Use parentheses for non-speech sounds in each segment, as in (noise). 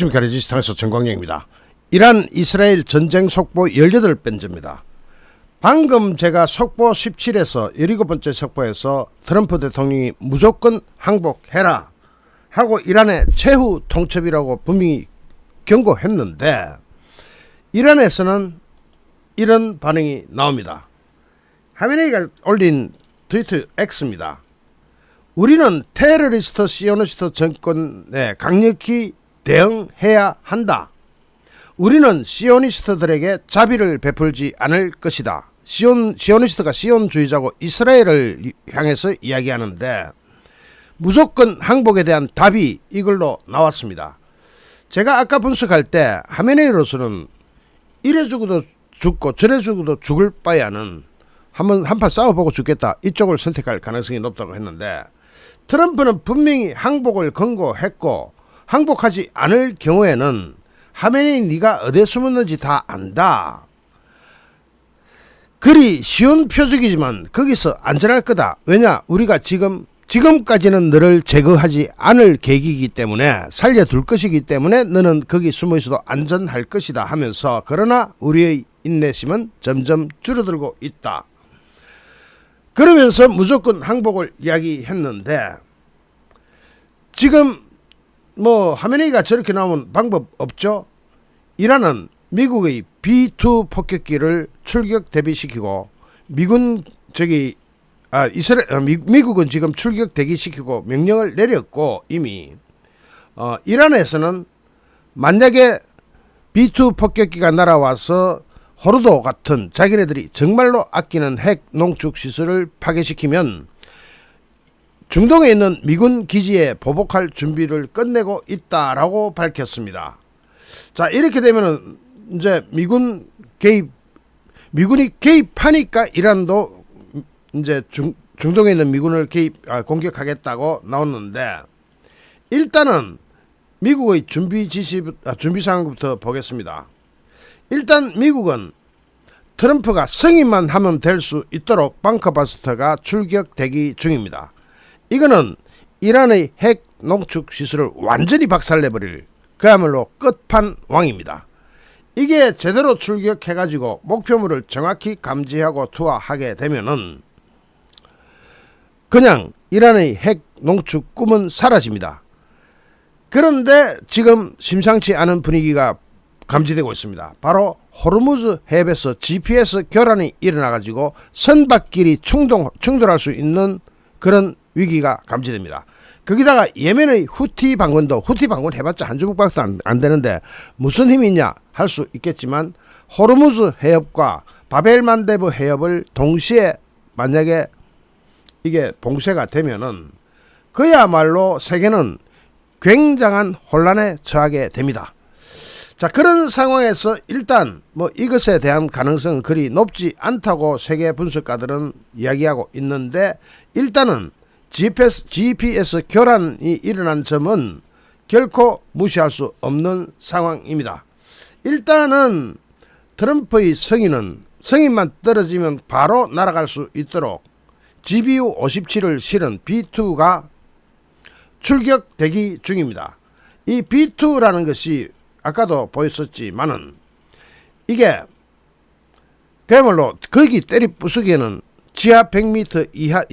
지금 레지스탕에서 정광영입니다. 이란 이스라엘 전쟁 속보 18번째입니다. 방금 제가 속보 17에서 17번째 속보에서 트럼프 대통령이 무조건 항복해라 하고 이란의 최후 통첩이라고 분명히 경고했는데 이란에서는 이런 반응이 나옵니다. 하메네이가 올린 트위터 X입니다. 우리는 테러리스트 시오니스트 정권에 강력히 대응해야 한다. 우리는 시오니스트들에게 자비를 베풀지 않을 것이다. 시온, 시오니스트가 시온주의자고 이스라엘을 향해서 이야기하는데 무조건 항복에 대한 답이 이걸로 나왔습니다. 제가 아까 분석할 때 하메네이로서는 이래 죽어도 죽고 저래 죽어도 죽을 바에는 한번 한판 싸워보고 죽겠다 이쪽을 선택할 가능성이 높다고 했는데 트럼프는 분명히 항복을 권고했고 항복하지 않을 경우에는 하메네이 네가 어디에 숨었는지 다 안다. 그리 쉬운 표적이지만 거기서 안전할 거다. 왜냐 우리가 지금 지금까지는 너를 제거하지 않을 계기이기 때문에 살려둘 것이기 때문에 너는 거기 숨어 있어도 안전할 것이다 하면서 그러나 우리의 인내심은 점점 줄어들고 있다. 그러면서 무조건 항복을 이야기했는데 지금 뭐 하메네이가 저렇게 나오면 방법 없죠. 이란은 미국의 B2 폭격기를 출격 대비시키고 미군 저기 아 이스라 아, 미, 미국은 지금 출격 대기시키고 명령을 내렸고 이미 어 이란에서는 만약에 B2 폭격기가 날아와서 호르도 같은 자기네들이 정말로 아끼는 핵 농축 시설을 파괴시키면 중동에 있는 미군 기지에 보복할 준비를 끝내고 있다라고 밝혔습니다. 자 이렇게 되면은 이제 미군 개입 미군이 개입하니까 이란도 이제 중, 중동에 있는 미군을 개입 아, 공격하겠다고 나왔는데 일단은 미국의 준비 지시 아, 준비 상황부터 보겠습니다. 일단 미국은 트럼프가 승인만 하면 될 수 있도록 방커바스터가 출격 대기 중입니다. 이거는 이란의 핵 농축 시설을 완전히 박살내버릴 그야말로 끝판 왕입니다. 이게 제대로 출격해가지고 목표물을 정확히 감지하고 투하하게 되면은 그냥 이란의 핵 농축 꿈은 사라집니다. 그런데 지금 심상치 않은 분위기가 감지되고 있습니다. 바로 호르무즈 해협에서 GPS 교란이 일어나가지고 선박끼리 충동, 충돌할 수 있는 그런 위기가 감지됩니다. 거기다가 예멘의 후티 반군도 후티 반군 해봤자 한 주먹밖에 안, 안 되는데 무슨 힘이 있냐 할 수 있겠지만 호르무즈 해협과 바벨만데브 해협을 동시에 만약에 이게 봉쇄가 되면은 그야말로 세계는 굉장한 혼란에 처하게 됩니다. 자 그런 상황에서 일단 뭐 이것에 대한 가능성은 그리 높지 않다고 세계 분석가들은 이야기하고 있는데 일단은 GPS, GPS 교란이 일어난 점은 결코 무시할 수 없는 상황입니다. 일단은 트럼프의 승인은 승인만 떨어지면 바로 날아갈 수 있도록 GBU 57을 실은 B2가 출격 대기 중입니다. 이 B2라는 것이 아까도 보였었지만은 이게 그야말로 거기 때리 부수기에는 지하 100m 이하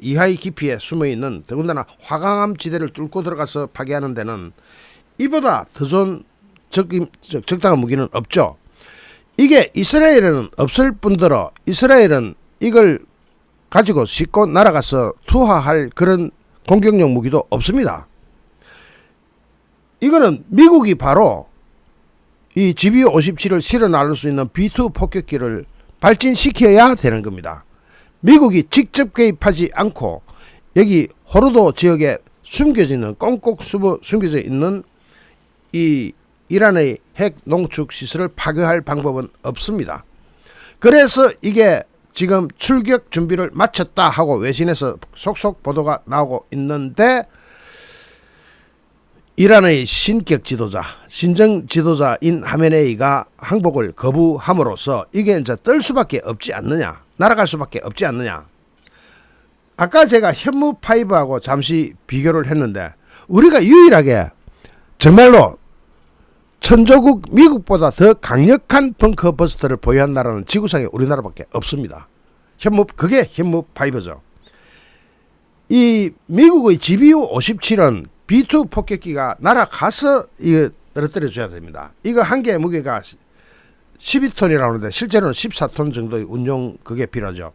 이하의 깊이에 숨어 있는 더군다나 화강암 지대를 뚫고 들어가서 파괴하는 데는 이보다 더 좋은 적, 적, 적당한 무기는 없죠. 이게 이스라엘에는 없을 뿐더러 이스라엘은 이걸 가지고 싣고 날아가서 투하할 그런 공격용 무기도 없습니다. 이거는 미국이 바로 이 GBU 57을 실어 나를 수 있는 B2 폭격기를 발진시켜야 되는 겁니다. 미국이 직접 개입하지 않고 여기 호르도 지역에 숨겨지는 꽁꽁 숨어 숨겨져 있는 이 이란의 핵 농축 시설을 파괴할 방법은 없습니다. 그래서 이게 지금 출격 준비를 마쳤다 하고 외신에서 속속 보도가 나오고 있는데 이란의 신격 지도자, 신정 지도자인 하메네이가 항복을 거부함으로써 이게 이제 떨 수밖에 없지 않느냐, 날아갈 수밖에 없지 않느냐. 아까 제가 현무 파이브하고 잠시 비교를 했는데 우리가 유일하게 정말로 천조국 미국보다 더 강력한 벙커 버스터를 보유한 나라는 지구상에 우리나라밖에 없습니다. 현무 그게 현무 파이버죠. 이 미국의 GBU 57은 B2 폭격기가 날아가서 이거 떨어뜨려 줘야 됩니다. 이거 한 개의 무게가 12톤이라고 하는데 실제로는 14톤 정도의 운용 그게 필요하죠.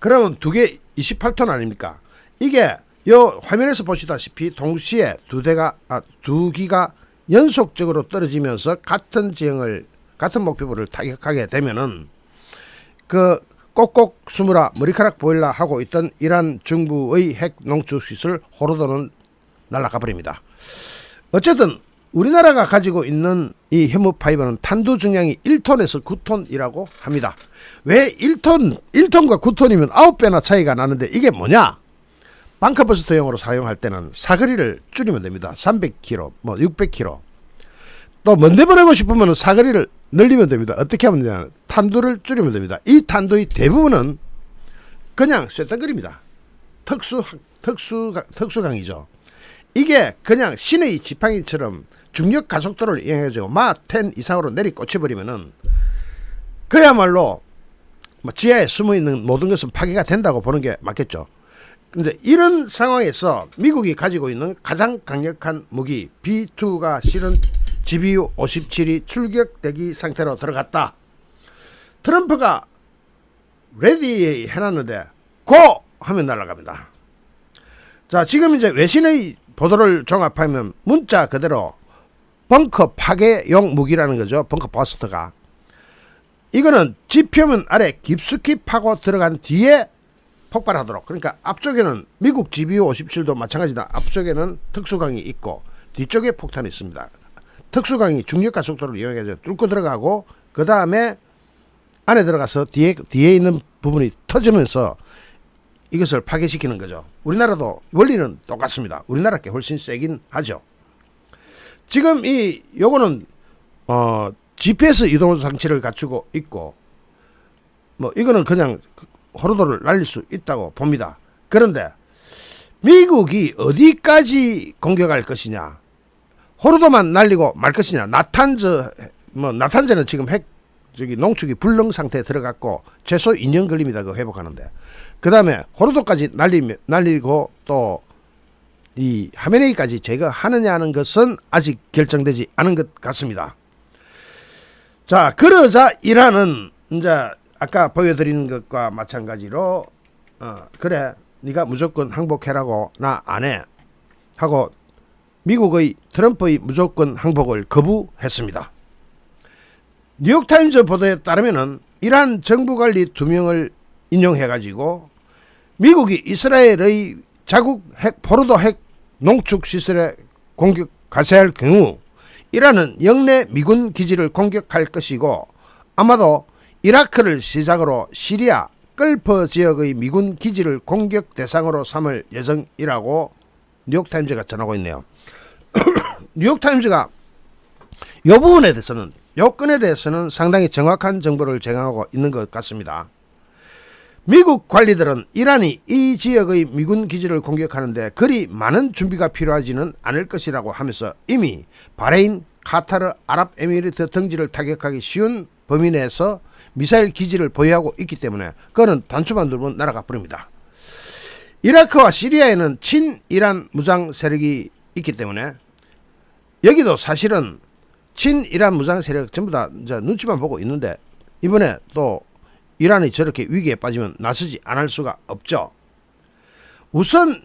그러면 두 개 28톤 아닙니까? 이게 요 화면에서 보시다시피 동시에 두 대가 아, 두 기가 연속적으로 떨어지면서 같은 지형을 같은 목표물을 타격하게 되면은 그 꼭꼭 숨으라 머리카락 보일라 하고 있던 이란 정부의 핵 농축 시설 호로도는 날아가 버립니다. 어쨌든 우리나라가 가지고 있는 이 해무 파이버는 탄두 중량이 1톤에서 9톤이라고 합니다. 왜 1톤, 1톤과 9톤이면 9배나 차이가 나는데 이게 뭐냐? 방카버스터용으로 사용할 때는 사거리를 줄이면 됩니다. 300km, 뭐 600km. 또 먼데 보내고 싶으면 사거리를 늘리면 됩니다. 어떻게 하면 되냐? 탄두를 줄이면 됩니다. 이 탄두의 대부분은 그냥 쇳덩거립니다. 특수 특수 특수강이죠. 이게 그냥 시내의 지팡이처럼 중력 가속도를 이용해가지고 마10 이상으로 내리 꽂혀버리면은 그야말로 뭐 지하에 숨어 있는 모든 것은 파괴가 된다고 보는 게 맞겠죠. 근데 이런 상황에서 미국이 가지고 있는 가장 강력한 무기 B2가 실은 GBU 57이 출격 대기 상태로 들어갔다. 트럼프가 레디 해놨는데 고 하면 날아갑니다. 자 지금 이제 외신의 보도를 종합하면 문자 그대로 벙커 파괴용 무기라는 거죠. 벙커 버스터가 이거는 지표면 아래 깊숙이 파고 들어간 뒤에 폭발하도록 그러니까 앞쪽에는 미국 GBU 57도 마찬가지다. 앞쪽에는 특수강이 있고 뒤쪽에 폭탄이 있습니다. 특수강이 중력 가 속도를 이용해서 뚫고 들어가고 그 다음에 안에 들어가서 뒤에 뒤에 있는 부분이 터지면서 이것을 파괴시키는 거죠. 우리나라도 원리는 똑같습니다. 우리나라 게 훨씬 세긴 하죠. 지금 이 요거는 어 GPS 이동 장치를 갖추고 있고 뭐 이거는 그냥 호로도를 날릴 수 있다고 봅니다. 그런데 미국이 어디까지 공격할 것이냐? 호로도만 날리고 말 것이냐? 나탄저 뭐 나탄저는 지금 핵 저기 농축이 불능 상태에 들어갔고 최소 2년 걸립니다. 그 회복하는데. 그 다음에 호로도까지 날리면 날리고 또 이 하메네이까지 제거하느냐 하는 것은 아직 결정되지 않은 것 같습니다. 자, 그러자 이란은 이제 아까 보여드리는 것과 마찬가지로 어, 그래 네가 무조건 항복해라고 나 안 해 하고 미국의 트럼프의 무조건 항복을 거부했습니다. 뉴욕타임즈 보도에 따르면은 이란 정부 관리 두 명을 인용해 가지고 미국이 이스라엘의 자국 핵 포르도 핵 농축 시설에 공격 가세할 경우 이란은 영내 미군 기지를 공격할 것이고 아마도 이라크를 시작으로 시리아 끌프 지역의 미군 기지를 공격 대상으로 삼을 예정이라고 뉴욕타임즈가 전하고 있네요. (coughs) 뉴욕타임즈가 이 부분에 대해서는 요건에 대해서는 상당히 정확한 정보를 제공하고 있는 것 같습니다. 미국 관리들은 이란이 이 지역의 미군 기지를 공격하는데 그리 많은 준비가 필요하지는 않을 것이라고 하면서 이미 바레인, 카타르, 아랍에미리트 등지를 타격하기 쉬운 범위 내에서 미사일 기지를 보유하고 있기 때문에 그거는 단추만 누르면 날아가 버립니다. 이라크와 시리아에는 친이란 무장 세력이 있기 때문에 여기도 사실은 친이란 무장 세력 전부 다 눈치만 보고 있는데 이번에 또 이란이 저렇게 위기에 빠지면 나서지 않을 수가 없죠. 우선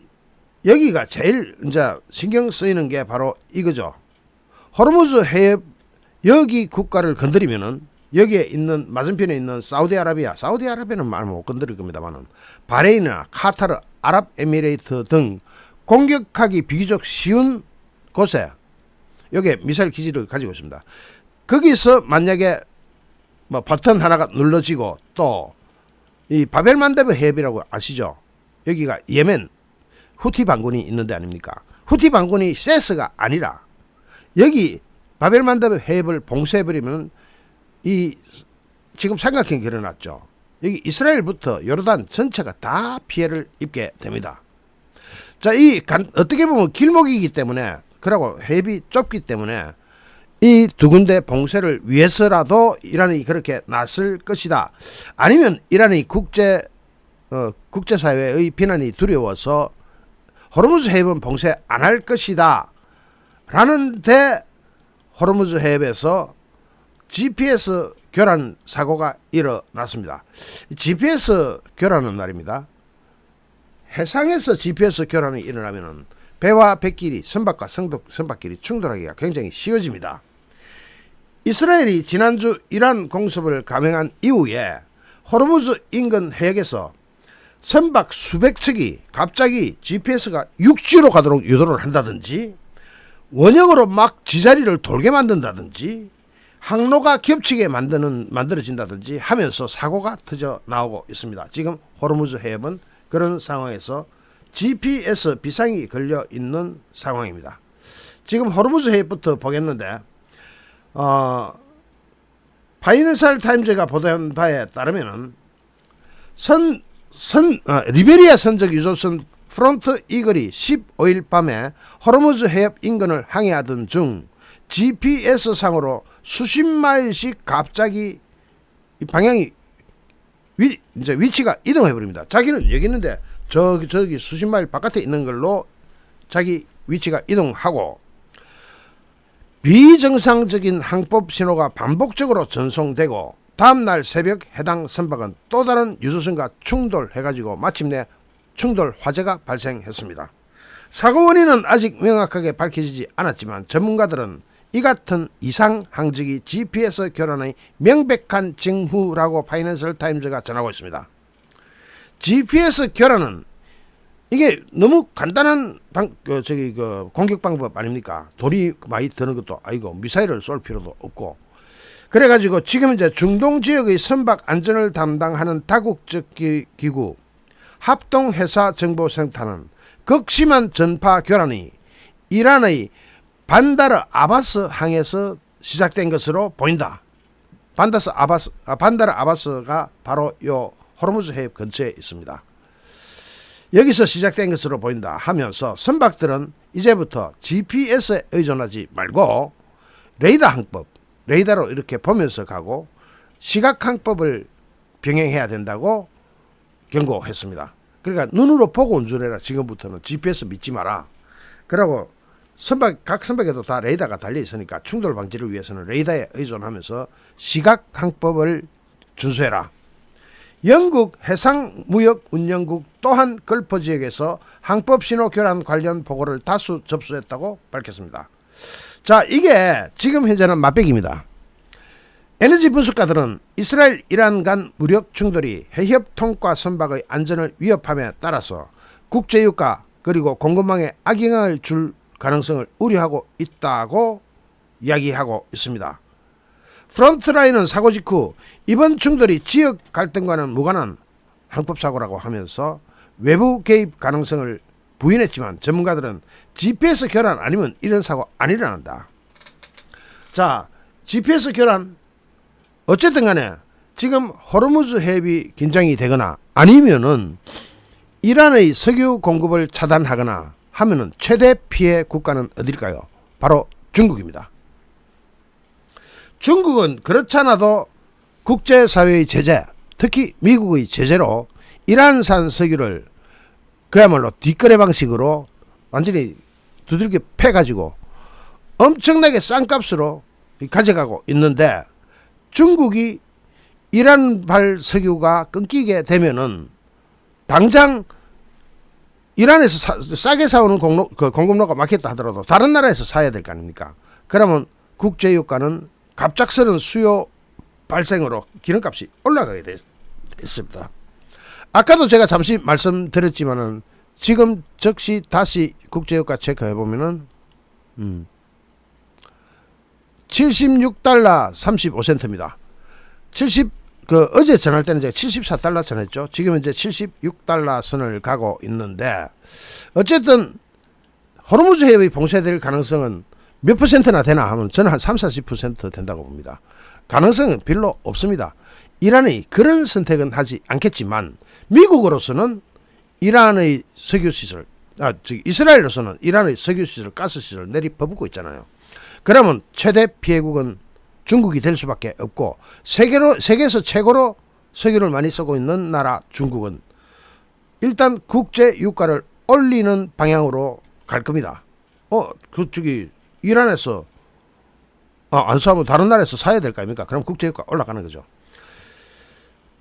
여기가 제일 이제 신경 쓰이는 게 바로 이거죠. 호르무즈 해협 여기 국가를 건드리면은 여기에 있는 맞은편에 있는 사우디아라비아, 사우디아라비아는 말 못 건드릴 겁니다만은 바레인이나 카타르, 아랍에미레이트 등 공격하기 비교적 쉬운 곳에 여기에 미사일 기지를 가지고 있습니다. 거기서 만약에 뭐 버튼 하나가 눌러지고 또 이 바벨만데브 해협이라고 아시죠? 여기가 예멘 후티 반군이 있는데 아닙니까? 후티 반군이 세스가 아니라 여기 바벨만데브 해협을 봉쇄해버리면 이 지금 삼각형이 일어났죠. 여기 이스라엘부터 요르단 전체가 다 피해를 입게 됩니다. 자, 이 간, 어떻게 보면 길목이기 때문에 그러고 해협이 좁기 때문에 이 두 군데 봉쇄를 위해서라도 이란이 그렇게 나설 것이다. 아니면 이란이 국제 어, 국제사회의 비난이 두려워서 호르무즈 해협은 봉쇄 안 할 것이다. 라는데 호르무즈 해협에서 GPS 교란 사고가 일어났습니다. GPS 교란은 말입니다. 해상에서 GPS 교란이 일어나면은 배와 백길이 선박과 선박길이 충돌하기가 굉장히 쉬워집니다. 이스라엘이 지난주 이란 공습을 감행한 이후에 호르무즈 인근 해역에서 선박 수백 척이 갑자기 GPS가 육지로 가도록 유도를 한다든지 원형으로 막 지자리를 돌게 만든다든지 항로가 겹치게 만드는 만들어진다든지 하면서 사고가 터져 나오고 있습니다. 지금 호르무즈 해협은 그런 상황에서 GPS 비상이 걸려 있는 상황입니다. 지금 호르무즈 해협부터 보겠는데 어, 파이낸셜 타임즈가 보도한 바에 따르면은 선, 선 아, 리베리아 선적 유조선 프론트 이글이 15일 밤에 호르무즈 해협 인근을 항해하던 중 GPS 상으로 수십 마일씩 갑자기 이 방향이 위, 이제 위치가 이동해 버립니다. 자기는 여기 있는데 저기 저기 수십 마일 바깥에 있는 걸로 자기 위치가 이동하고 비정상적인 항법 신호가 반복적으로 전송되고 다음날 새벽 해당 선박은 또 다른 유조선과 충돌해가지고 마침내 충돌 화재가 발생했습니다. 사고 원인은 아직 명확하게 밝혀지지 않았지만 전문가들은 이 같은 이상 항적이 GPS 교란의 명백한 징후라고 파이낸셜 타임즈가 전하고 있습니다. GPS 교란은 이게 너무 간단한 방, 그 저기 그 공격 방법 아닙니까? 돈이 많이 드는 것도 아니고 미사일을 쏠 필요도 없고 그래가지고 지금 이제 중동 지역의 선박 안전을 담당하는 다국적 기, 기구 합동회사 정보센터는 극심한 전파 교란이 이란의 반다르 아바스 항에서 시작된 것으로 보인다. 반다스 아바스 아, 반다르 아바스가 바로 요 호르무즈 해협 근처에 있습니다. 여기서 시작된 것으로 보인다 하면서 선박들은 이제부터 GPS에 의존하지 말고 레이더 항법, 레이더로 이렇게 보면서 가고 시각 항법을 병행해야 된다고 경고했습니다. 그러니까 눈으로 보고 운전해라. 지금부터는 GPS 믿지 마라. 그러고 선박 각 선박에도 다 레이더가 달려 있으니까 충돌 방지를 위해서는 레이더에 의존하면서 시각 항법을 준수해라. 영국 해상무역운영국 또한 걸프 지역에서 항법 신호 교란 관련 보고를 다수 접수했다고 밝혔습니다. 자, 이게 지금 현재는 맛백입니다. 에너지 분석가들은 이스라엘 이란 간 무력 충돌이 해협 통과 선박의 안전을 위협함에 따라서 국제유가 그리고 공급망에 악영향을 줄 가능성을 우려하고 있다고 이야기하고 있습니다. 프론트라인은 사고 직후 이번 충돌이 지역 갈등과는 무관한 항법 사고라고 하면서 외부 개입 가능성을 부인했지만 전문가들은 GPS 교란 아니면 이런 사고 안 일어난다. 자, GPS 교란 어쨌든 간에 지금 호르무즈 해협이 긴장이 되거나 아니면은 이란의 석유 공급을 차단하거나 하면은 최대 피해 국가는 어딜까요? 바로 중국입니다. 중국은 그렇잖아도 국제사회의 제재, 특히 미국의 제재로 이란산 석유를 그야말로 뒷거래 방식으로 완전히 두들겨 패가지고 엄청나게 싼 값으로 가져가고 있는데 중국이 이란발 석유가 끊기게 되면은 당장 이란에서 사, 싸게 사오는 공로, 그 공급로가 막혔다 하더라도 다른 나라에서 사야 될 거 아닙니까? 그러면 국제유가는 갑작스런 수요 발생으로 기름값이 올라가게 됐, 됐습니다. 아까도 제가 잠시 말씀드렸지만은 지금 즉시 다시 국제유가 체크해 보면은 음 76달러 35센트입니다. 70 그 어제 전할 때는 제가 74달러 전했죠. 지금 이제 76달러 선을 가고 있는데 어쨌든 호르무즈 해협이 봉쇄될 가능성은 몇 퍼센트나 되나 하면 저는 한 3, 40% 된다고 봅니다. 가능성은 별로 없습니다. 이란이 그런 선택은 하지 않겠지만 미국으로서는 이란의 석유 시설, 아, 즉 이스라엘로서는 이란의 석유 시설, 가스 시설 내리 퍼붓고 있잖아요. 그러면 최대 피해국은 중국이 될 수밖에 없고 세계로 세계에서 최고로 석유를 많이 쓰고 있는 나라 중국은 일단 국제 유가를 올리는 방향으로 갈 겁니다. 어, 그 저기 이란에서 아, 안 사면 다른 나라에서 사야 될 거 아닙니까? 그럼 국제 유가 올라가는 거죠.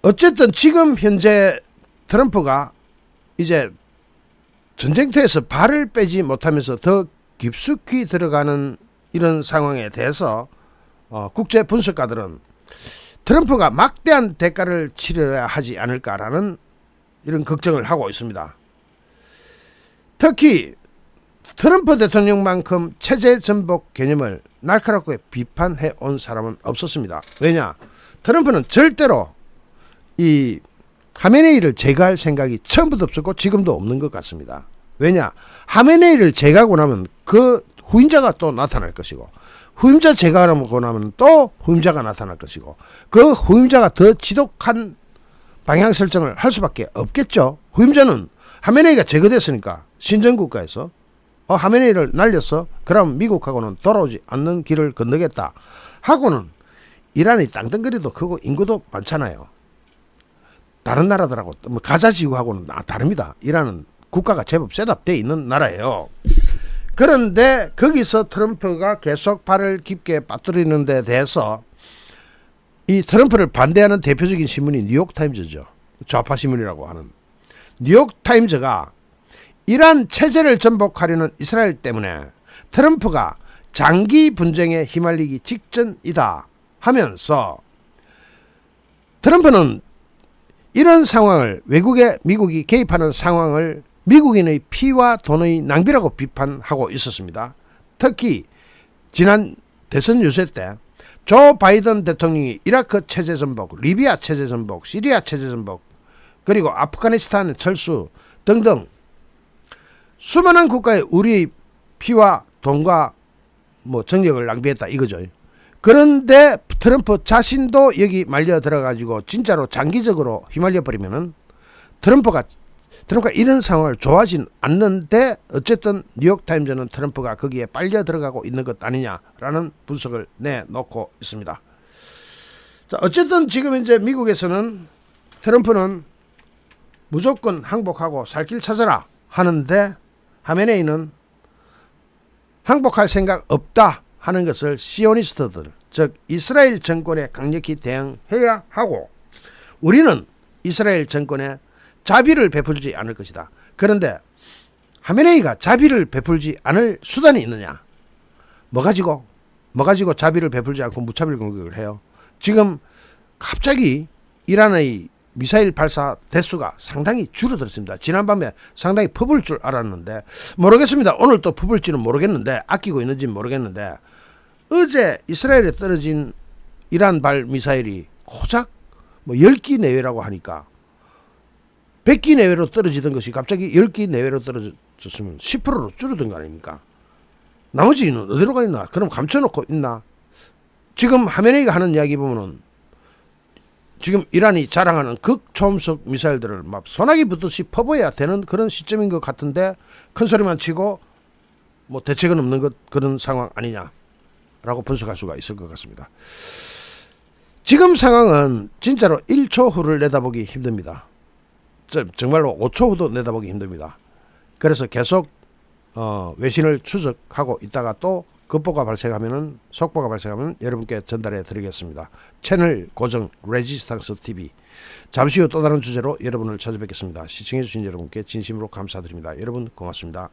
어쨌든 지금 현재 트럼프가 이제 전쟁터에서 발을 빼지 못하면서 더 깊숙이 들어가는 이런 상황에 대해서 어, 국제 분석가들은 트럼프가 막대한 대가를 치러야 하지 않을까라는 이런 걱정을 하고 있습니다. 특히 트럼프 대통령만큼 체제 전복 개념을 날카롭게 비판해 온 사람은 없었습니다. 왜냐? 트럼프는 절대로 이 하메네이를 제거할 생각이 처음부터 없었고 지금도 없는 것 같습니다. 왜냐? 하메네이를 제거하고 나면 그 후임자가 또 나타날 것이고 후임자 제거하고 나면 또 후임자가 나타날 것이고 그 후임자가 더 지독한 방향 설정을 할 수밖에 없겠죠. 후임자는 하메네이가 제거됐으니까 신정국가에서 어, 하메네이를 날렸어. 그럼 미국하고는 돌아오지 않는 길을 건너겠다. 하고는 이란이 땅덩거리도 크고 인구도 많잖아요. 다른 나라들하고 뭐 가자 지구하고는 다- 다릅니다. 이란은 국가가 제법 셋업돼 있는 나라예요. 그런데 거기서 트럼프가 계속 발을 깊게 빠뜨리는 데 대해서 이 트럼프를 반대하는 대표적인 신문이 뉴욕타임즈죠. 좌파 신문이라고 하는 뉴욕타임즈가 이란 체제를 전복하려는 이스라엘 때문에 트럼프가 장기 분쟁에 휘말리기 직전이다 하면서 트럼프는 이런 상황을 외국에 미국이 개입하는 상황을 미국인의 피와 돈의 낭비라고 비판하고 있었습니다. 특히 지난 대선 유세 때 조 바이든 대통령이 이라크 체제 전복, 리비아 체제 전복, 시리아 체제 전복, 그리고 아프가니스탄 철수 등등 수많은 국가에 우리의 피와 돈과 뭐 정력을 낭비했다 이거죠. 그런데 트럼프 자신도 여기 말려 들어가지고 진짜로 장기적으로 휘말려 버리면은 트럼프가 트럼프가 이런 상황을 좋아하진 않는데 어쨌든 뉴욕 타임즈는 트럼프가 거기에 빨려 들어가고 있는 것 아니냐라는 분석을 내놓고 있습니다. 자, 어쨌든 지금 이제 미국에서는 트럼프는 무조건 항복하고 살 길 찾아라 하는데 하메네이는 항복할 생각 없다 하는 것을 시오니스트들 즉 이스라엘 정권에 강력히 대응해야 하고 우리는 이스라엘 정권에 자비를 베풀지 않을 것이다. 그런데 하메네이가 자비를 베풀지 않을 수단이 있느냐? 뭐 가지고 뭐 가지고 자비를 베풀지 않고 무차별 공격을 해요. 지금 갑자기 이란의 미사일 발사 대수가 상당히 줄어들었습니다. 지난밤에 상당히 퍼블 줄 알았는데 모르겠습니다. 오늘 또 퍼블지는 모르겠는데 아끼고 있는지는 모르겠는데 어제 이스라엘에 떨어진 이란 발 미사일이 고작 뭐 10기 내외라고 하니까 100기 내외로 떨어지던 것이 갑자기 10기 내외로 떨어졌으면 10%로 줄어든 거 아닙니까? 나머지는 어디로 가 있나? 그럼 감춰놓고 있나? 지금 하메네이가 하는 이야기 보면은 지금 이란이 자랑하는 극초음속 미사일들을 막 소나기 붙듯이 퍼부어야 되는 그런 시점인 것 같은데 큰 소리만 치고 뭐 대책은 없는 것 그런 상황 아니냐라고 분석할 수가 있을 것 같습니다. 지금 상황은 진짜로 1초 후를 내다보기 힘듭니다. 저- 정말로 5초 후도 내다보기 힘듭니다. 그래서 계속 어, 외신을 추적하고 있다가 또 급보가 발생하면은 속보가 발생하면 여러분께 전달해 드리겠습니다. 채널 고정 레지스탕스 TV 잠시 후 또 다른 주제로 여러분을 찾아뵙겠습니다. 시청해 주신 여러분께 진심으로 감사드립니다. 여러분 고맙습니다.